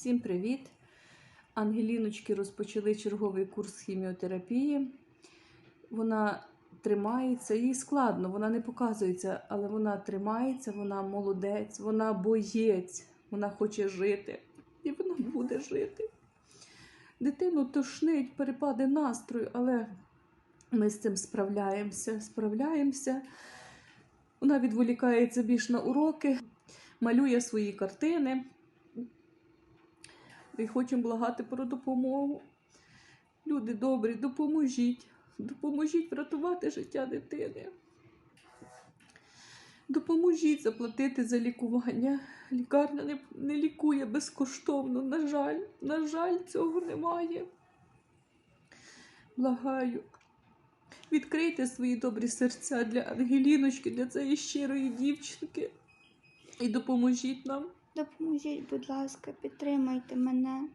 Всім привіт! Ангеліночки розпочали черговий курс хіміотерапії. Вона тримається, їй складно, вона не показується, але вона тримається, вона молодець, вона боєць, вона хоче жити. І вона буде жити. Дитину тошнить, перепади настрою, але ми з цим справляємося, справляємося. Вона відволікається більш на уроки, малює свої картини. І хочемо благати про допомогу. Люди добрі, допоможіть. Допоможіть врятувати життя дитини. Допоможіть заплатити за лікування. Лікарня не, не лікує безкоштовно. На жаль, на жаль, цього немає. Благаю. Відкрийте свої добрі серця для Ангеліночки, для цієї щирої дівчинки. І допоможіть нам. Допоможіть, будь ласка, підтримайте мене.